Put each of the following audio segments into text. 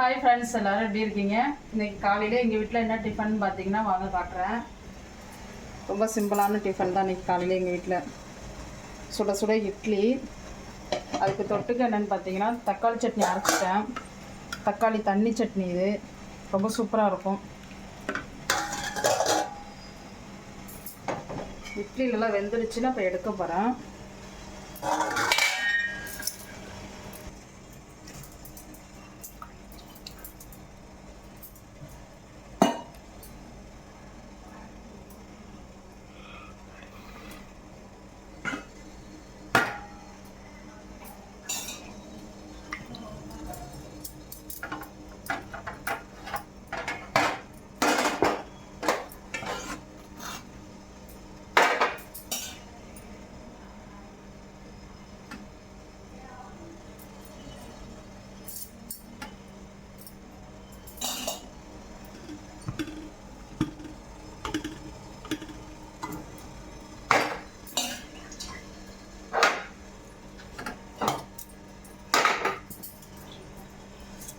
Hi friends எல்லாரும் எப்படி இருக்கீங்க? இன்னைக்கு காலையில் எங்கள் வீட்டில் என்ன டிஃபன் பார்த்தீங்கன்னா வாங்க காட்டுறேன். ரொம்ப சிம்பிளான டிஃபன் தான் இன்றைக்கி காலையில் எங்கள் வீட்டில் சுட சுட இட்லி. அதுக்கு தொட்டுக்க என்னென்னு பார்த்தீங்கன்னா தக்காளி சட்னி அரைச்சிட்டேன். தக்காளி தண்ணி சட்னி இது. ரொம்ப சூப்பராக இருக்கும். இட்லிலெல்லாம் வெந்துடுச்சுன்னா இப்போ எடுக்க போகிறேன்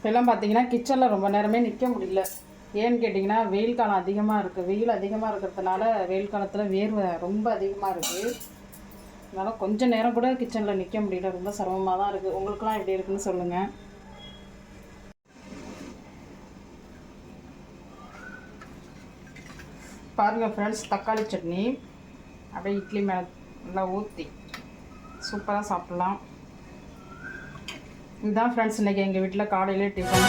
இப்போல்லாம் பார்த்தீங்கன்னா கிச்சனில் ரொம்ப நேரமே நிற்க முடியல. ஏன்னு கேட்டிங்கன்னா வெயில் காலம் அதிகமாக இருக்குது வெயில் அதிகமாக இருக்கிறதுனால வெயில் காலத்தில் வேர்வை ரொம்ப அதிகமாக இருக்குது அதனால் கொஞ்சம் நேரம் கூட கிச்சனில் நிற்க முடியல. ரொம்ப சிரமமாக தான் இருக்குது உங்களுக்குலாம் எப்படி இருக்குன்னு சொல்லுங்கள் பாருங்கள் ஃப்ரெண்ட்ஸ் தக்காளி சட்னி அப்படியே இட்லி மேலே நல்லா ஊற்றி சூப்பராக சாப்பிட்லாம். இதுதான் ஃப்ரெண்ட்ஸ் இன்றைக்கி எங்கள் வீட்டில் காலையிலே டிஃபன்